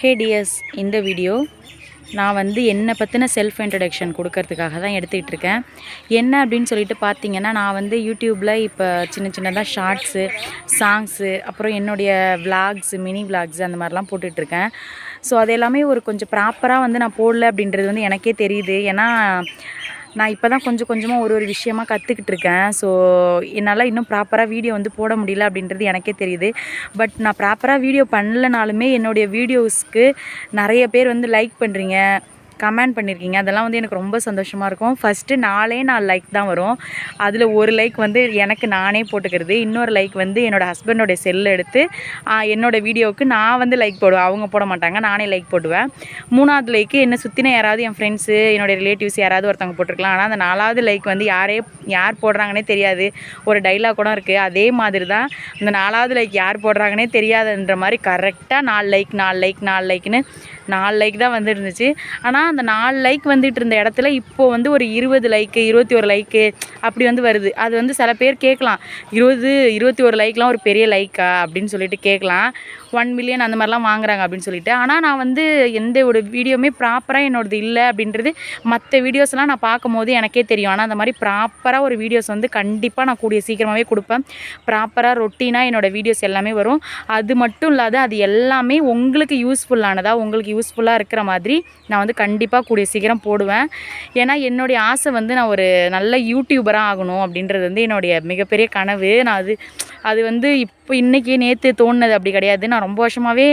ஹே tears இந்த video நான் வந்து என்னை பற்றின செல்ஃப் இன்ட்ரடக்ஷன் கொடுக்கறதுக்காக தான் எடுத்துக்கிட்டு இருக்கேன் என்ன அப்படின்னு சொல்லிட்டு பார்த்தீங்கன்னா நான் வந்து யூடியூப்பில் இப்போ சின்ன சின்னதாக ஷார்ட்ஸு சாங்ஸு அப்புறம் என்னுடைய விளாக்ஸு மினி விலாக்ஸு அந்த மாதிரிலாம் போட்டுட்ருக்கேன் ஸோ அது எல்லாமே ஒரு கொஞ்சம் ப்ராப்பராக வந்து நான் போடல அப்படின்றது வந்து எனக்கே தெரியுது. ஏன்னா நான் இப்போ தான் கொஞ்சம் கொஞ்சமாக ஒரு ஒரு விஷயமா கற்றுக்கிட்டு இருக்கேன் ஸோ என்னால் இன்னும் ப்ராப்பராக வீடியோ வந்து போட முடியல அப்படின்றது எனக்கே தெரியுது. பட் நான் ப்ராப்பராக வீடியோ பண்ணலனாலுமே என்னுடைய வீடியோஸ்க்கு நிறைய பேர் வந்து லைக் பண்ணுறீங்க கமெண்ட் பண்ணியிருக்கீங்க அதெல்லாம் வந்து எனக்கு ரொம்ப சந்தோஷமாக இருக்கும். ஃபஸ்ட்டு நாலே நாலு லைக் தான் வரும். அதில் ஒரு லைக் வந்து எனக்கு நானே போட்டுக்கிறது. இன்னொரு லைக் வந்து என்னோடய ஹஸ்பண்டோடைய செல் எடுத்து என்னோடய என்னோட வீடியோவுக்கு நான் வந்து லைக் போடுவேன். அவங்க போட மாட்டாங்க. நானே லைக் போடுவேன். மூணாவது லைக்கு என்னை சுற்றின யாராவது என் ஃப்ரெண்ட்ஸு என்னோடய ரிலேட்டிவ்ஸ் யாராவது ஒருத்தவங்க போட்டிருக்கலாம். ஆனால் அந்த நாலாவது லைக் வந்து யாரே யார் போடுறாங்கன்னே தெரியாது. ஒரு டைலாக் கூட இருக்குது அதே மாதிரி தான் அந்த நாலாவது லைக் யார் போடுறாங்கன்னே தெரியாதுன்ற மாதிரி கரெக்டாக நாலு லைக் நாலு லைக் நாலு லைக்னு நாலு லைக் தான் வந்துருந்துச்சு. ஆனால் அந்த நாலு லைக் வந்துட்டு இருந்த இடத்துல இப்போ வந்து ஒரு இருபது லைக்கு இருபத்தி ஒரு லைக்கு அப்படி வந்து வருது. அது வந்து சில பேர் கேட்கலாம் இருபது இருபத்தி ஒரு லைக்லாம் ஒரு பெரிய லைக்கா அப்படின்னு சொல்லிட்டு கேட்கலாம் ஒன் மில்லியன் அந்த மாதிரிலாம் வாங்குறாங்க அப்படின்னு சொல்லிட்டு. ஆனால் நான் வந்து எந்த ஒரு வீடியோவுமே ப்ராப்பராக என்னோடது இல்லை அப்படின்றது மற்ற வீடியோஸ்லாம் நான் பார்க்கும் போது எனக்கே தெரியும். ஆனால் அந்த மாதிரி ப்ராப்பராக ஒரு வீடியோஸ் வந்து கண்டிப்பாக நான் கூடிய சீக்கிரமாகவே கொடுப்பேன். ப்ராப்பராக ரொட்டீனாக என்னோடய வீடியோஸ் எல்லாமே வரும். அது மட்டும் இல்லாத அது எல்லாமே உங்களுக்கு யூஸ்ஃபுல்லானதாக உங்களுக்கு யூஸ்ஃபுல்லாக இருக்கிற மாதிரி நான் வந்து கண்டிப்பாக கூடிய சீக்கிரம் போடுவேன். ஏன்னா என்னுடைய ஆசை வந்து நான் ஒரு நல்ல யூடியூபராக ஆகணும் அப்படின்றது வந்து என்னுடைய மிகப்பெரிய கனவு. நான் அது அது வந்து இப்போ இன்றைக்கி நேற்று தோணுனது அப்படி கிடையாது. நான் ரொம்ப வருஷமாகவே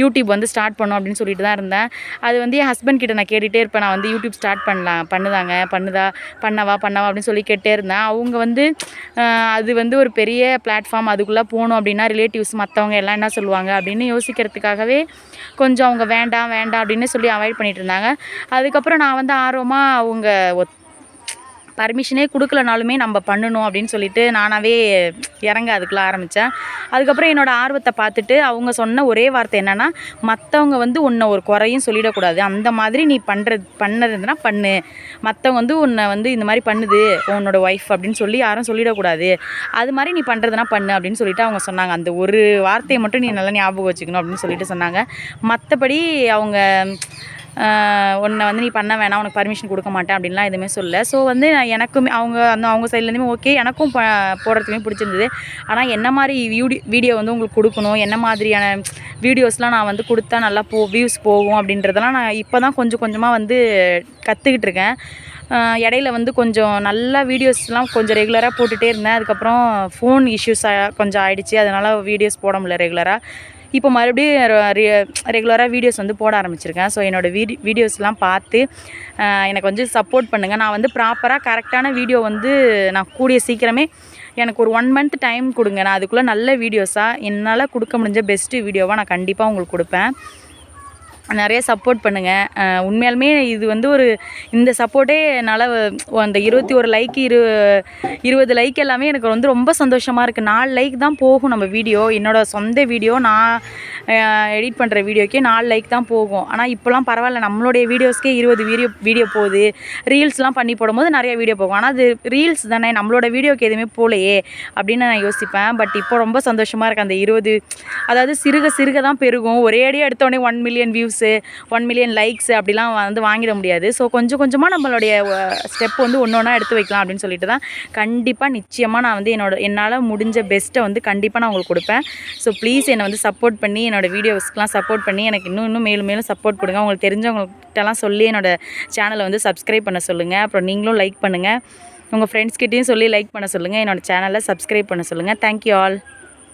யூடியூப் வந்து ஸ்டார்ட் பண்ணோம் அப்படின்னு சொல்லிட்டு தான் இருந்தேன். அது வந்து என் ஹஸ்பண்ட் கிட்ட நான் கேட்டுகிட்டே இருப்பேன். நான் வந்து யூடியூப் ஸ்டார்ட் பண்ணலாம் பண்ணுதாங்க. பண்ணுதா? பண்ணவா? பண்ணவா? அப்படின்னு சொல்லி கேட்டே இருந்தேன். அவங்க வந்து அது வந்து ஒரு பெரிய பிளாட்ஃபார்ம் அதுக்குள்ளே போகணும் அப்படின்னா ரிலேட்டிவ்ஸ் மற்றவங்க எல்லாம் என்ன சொல்லுவாங்க அப்படின்னு யோசிக்கிறதுக்காகவே கொஞ்சம் அவங்க வேண்டாம் வேண்டாம் அப்படின்னு சொல்லி அவாய்ட் பண்ணிட்டு இருந்தாங்க. அதுக்கப்புறம் நான் வந்து ஆர்வமாக அவங்க ஒத் பர்மிஷனே கொடுக்கலனாலுமே நம்ம பண்ணணும் அப்படின்னு சொல்லிட்டு நானாகவே இறங்க அதுக்குள்ளே ஆரம்பித்தேன் அதுக்கப்புறம் என்னோடய ஆர்வத்தை பார்த்துட்டு அவங்க சொன்ன ஒரே வார்த்தை என்னென்னா மற்றவங்க வந்து உன்னை ஒரு குறையும் சொல்லிடக்கூடாது. அந்த மாதிரி நீ பண்ணுறது பண்ணதுன்னா பண்ணு. மற்றவங்க வந்து உன்னை வந்து இந்த மாதிரி பண்ணுது உன்னோட ஒய்ஃப் அப்படின்னு சொல்லி யாரும் சொல்லிடக்கூடாது. அது மாதிரி நீ பண்ணுறதுனா பண்ணு அப்படின்னு சொல்லிட்டு அவங்க சொன்னாங்க. அந்த ஒரு வார்த்தையை மட்டும் நீ நல்லா ஞாபகம் வச்சுக்கணும் அப்படின்னு சொல்லிட்டு சொன்னாங்க. மற்றபடி அவங்க உன்னை வந்து நீ பண்ண வேணாம் உனக்கு பர்மிஷன் கொடுக்க மாட்டேன் அப்படின்லாம் எதுவுமே சொல்ல ஸோ வந்து நான் எனக்குமே அவங்க அந்த அவங்க சைட்லேருந்துமே ஓகே எனக்கும் போடுறதுக்குமே பிடிச்சிருந்தது. ஆனால் என்ன மாதிரி வீடியோ வீடியோ வந்து உங்களுக்கு கொடுக்கணும் என்ன மாதிரியான வீடியோஸ்லாம் நான் வந்து கொடுத்தா நல்லா போ வியூஸ் போகும் அப்படின்றதெல்லாம் நான் இப்போ தான் கொஞ்சம் கொஞ்சமாக வந்து கற்றுக்கிட்டு இருக்கேன். இடையில வந்து கொஞ்சம் நல்லா வீடியோஸ்லாம் கொஞ்சம் ரெகுலராக போட்டுகிட்டே இருந்தேன். அதுக்கப்புறம் ஃபோன் இஷ்யூஸ் கொஞ்சம் ஆகிடுச்சி அதனால் வீடியோஸ் போட முடியல ரெகுலராக இப்போ மறுபடியும் ரெகுலராக வீடியோஸ் வந்து போட ஆரம்பிச்சிருக்கேன். ஸோ என்னோடய வீடி வீடியோஸ்லாம் பார்த்து எனக்கு கொஞ்சம் சப்போர்ட் பண்ணுங்கள் நான் வந்து ப்ராப்பராக கரெக்டான வீடியோ வந்து நான் கூடிய சீக்கிரமே எனக்கு ஒரு ஒன் மந்த் டைம் கொடுங்க. நான் அதுக்குள்ளே நல்ல வீடியோஸாக என்னால் கொடுக்க முடிஞ்ச பெஸ்ட்டு வீடியோவாக நான் கண்டிப்பாக உங்களுக்கு கொடுப்பேன். நிறைய சப்போர்ட் பண்ணுங்கள் உண்மையாலுமே இது வந்து ஒரு இந்த சப்போர்ட்டே என்னால் அந்த இருபத்தி ஒரு லைக் இரு இருபது லைக் எல்லாமே எனக்கு வந்து ரொம்ப சந்தோஷமாக இருக்குது நாலு லைக் தான் போகும் நம்ம வீடியோ என்னோடய சொந்த வீடியோ நான் எடிட் பண்ணுற வீடியோக்கே நாலு லைக் தான் போகும். ஆனால் இப்போலாம் பரவாயில்ல. நம்மளுடைய வீடியோஸ்க்கே இருபது வீடியோ வீடியோ போகுது. ரீல்ஸ்லாம் பண்ணி போடும்போது நிறைய வீடியோ போகும். ஆனால் அது ரீல்ஸ் தானே. நம்மளோட வீடியோக்கு எதுவுமே போகலையே அப்படின்னு நான் யோசிப்பேன். பட் இப்போ ரொம்ப சந்தோஷமாக இருக்குது அந்த இருபது அதாவது சிறுக சிறுக தான் பெருகும். ஒரே அடியாக எடுத்தோடனே one million views one million likes அப்படிலாம் வந்து வாங்கிட முடியாது. ஸோ கொஞ்சம் கொஞ்சமாக நம்மளுடைய ஸ்டெப் வந்து ஒன்று ஒன்றா எடுத்து வைக்கலாம் அப்படின்னு சொல்லிட்டு தான் கண்டிப்பாக நிச்சயமாக நான் வந்து என்னோட என்னால் முடிஞ்ச பெஸ்ட்டை வந்து கண்டிப்பாக நான் உங்களுக்கு கொடுப்பேன். ஸோ ப்ளீஸ் என்னை வந்து சப்போர்ட் பண்ணி என்னோடய வீடியோஸ்க்கெலாம் சப்போர்ட் பண்ணி எனக்கு இன்னும் இன்னும் மேலும் மேலும் சப்போர்ட் கொடுங்க. உங்களுக்கு தெரிஞ்சவங்கள்ட்டலாம் சொல்லி என்னோட சேனலை வந்து சப்ஸ்கிரைப் பண்ண சொல்லுங்கள் அப்புறம் நீங்களும் லைக் பண்ணுங்கள் உங்கள் ஃப்ரெண்ட்ஸ்கிட்டையும் சொல்லி லைக் பண்ண சொல்லுங்கள் என்னோடய சேனலை சப்ஸ்கிரைப் பண்ண சொல்லுங்கள் தேங்க்யூ ஆல்